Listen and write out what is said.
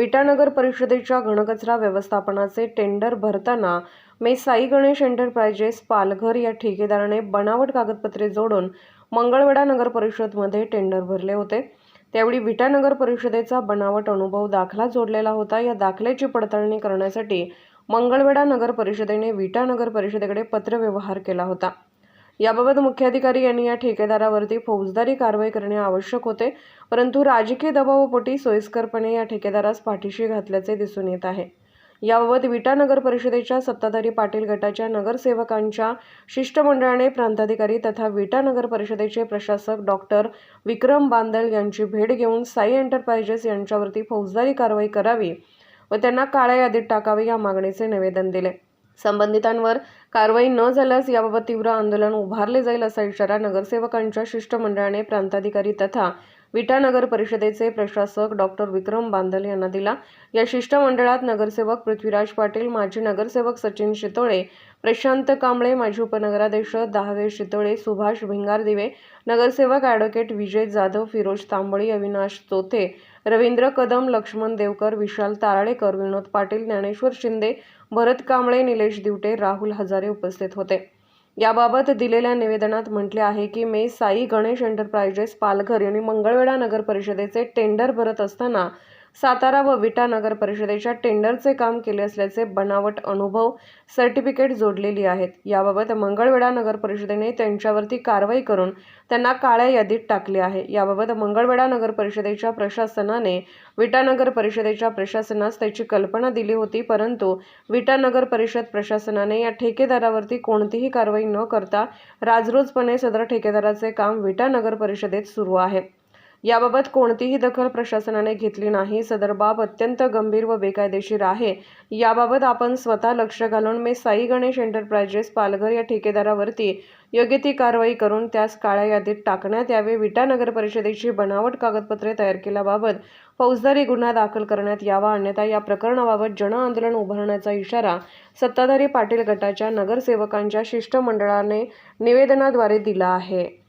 विटानगर परिषदेच्या घनकचरा व्यवस्थापनाचे टेंडर भरताना मे साई गणेश एंटरप्राइजेस पालघर या ठेकेदाराने बनावट कागदपत्रे जोडून मंगळवेढा नगर परिषदमध्ये टेंडर भरले होते. त्यावेळी विटानगर परिषदेचा बनावट अनुभव दाखला जोडलेला होता. या दाखल्याची पडताळणी करण्यासाठी मंगळवेढा नगर परिषदेने विटानगर परिषदेकडे पत्रव्यवहार केला होता. याबाबत मुख्याधिकारी यांनी या ठेकेदारावरती फौजदारी कारवाई करणे आवश्यक होते परंतु राजकीय दबावापोटी सोयीस्करपणे या ठेकेदारास पाठीशी घातल्याचे दिसून येत आहे. याबाबत विटा नगर परिषदेच्या सत्ताधारी पाटील गटाच्या नगरसेवकांच्या शिष्टमंडळाने प्रांताधिकारी तथा विटा नगर परिषदेचे प्रशासक डॉक्टर विक्रम बांदल यांची भेट घेऊन साई एंटरप्राइजेस यांच्यावरती फौजदारी कारवाई करावी व त्यांना काळ्या यादीत टाकावे या मागणीचे निवेदन दिले. संबंधितांवर कारवाई न झाल्यास याबाबत तीव्र आंदोलन उभारले जाईल असा इशारा नगरसेवकांच्या शिष्टमंडळाने प्रांताधिकारी तथा विटा नगर परिषदेचे प्रशासक डॉक्टर विक्रम बांदल यांना दिला. या शिष्टमंडळात नगरसेवक पृथ्वीराज पाटील माजी नगरसेवक सचिन शितोळे प्रशांत कांबळे माजी उपनगराध्यक्ष दहावे शितोळे सुभाष भिंगारदिवे नगरसेवक ॲडव्होकेट विजय जाधव फिरोज तांबळी अविनाश चोथे रवींद्र कदम लक्ष्मण देवकर विशाल ताराळेकर विनोद पाटील ज्ञानेश्वर शिंदे भरत कांबळे निलेश दिवटे राहुल हजारे उपस्थित होते. याबाबत दिलेल्या निवेदनात म्हटले आहे की मे साई गणेश एंटरप्राइजेस पालघर यांनी मंगळवेढा नगर परिषदेचे टेंडर भरत असताना सातारा व विटा नगर परिषदेच्या टेंडरचे काम केले असल्याचे बनावट अनुभव सर्टिफिकेट जोडलेली आहेत. याबाबत मंगळवेढा नगर परिषदेने त्यांच्यावरती कारवाई करून त्यांना काळ्या यादीत टाकले आहे. याबाबत मंगळवेढा नगर परिषदेच्या प्रशासनाने विटानगर परिषदेच्या प्रशासनास त्याची कल्पना दिली होती परंतु विटानगर परिषद प्रशासनाने या ठेकेदारावरती कोणतीही कारवाई न करता राजरोजपणे सदर ठेकेदाराचे काम विटानगर परिषदेत सुरू आहे. याबाबत कोणतीही दखल प्रशासनाने घेतली नाही. सदर बाब अत्यंत गंभीर व बेकायदेशीर आहे. याबाबत आपण स्वतः लक्ष घालून मे साई गणेश एंटरप्राइजेस पालघर या ठेकेदारावरती योग्य ती कारवाई करून त्यास काळ्या यादीत टाकण्यात यावे. विटा नगर परिषदेची बनावट कागदपत्रे तयार केल्याबाबत फौजदारी गुन्हा दाखल करण्यात यावा. अन्यथा या प्रकरणाबाबत जन आंदोलन उभारण्याचा इशारा सत्ताधारी पाटील गटाच्या नगरसेवकांच्या शिष्टमंडळाने निवेदनाद्वारे दिला आहे.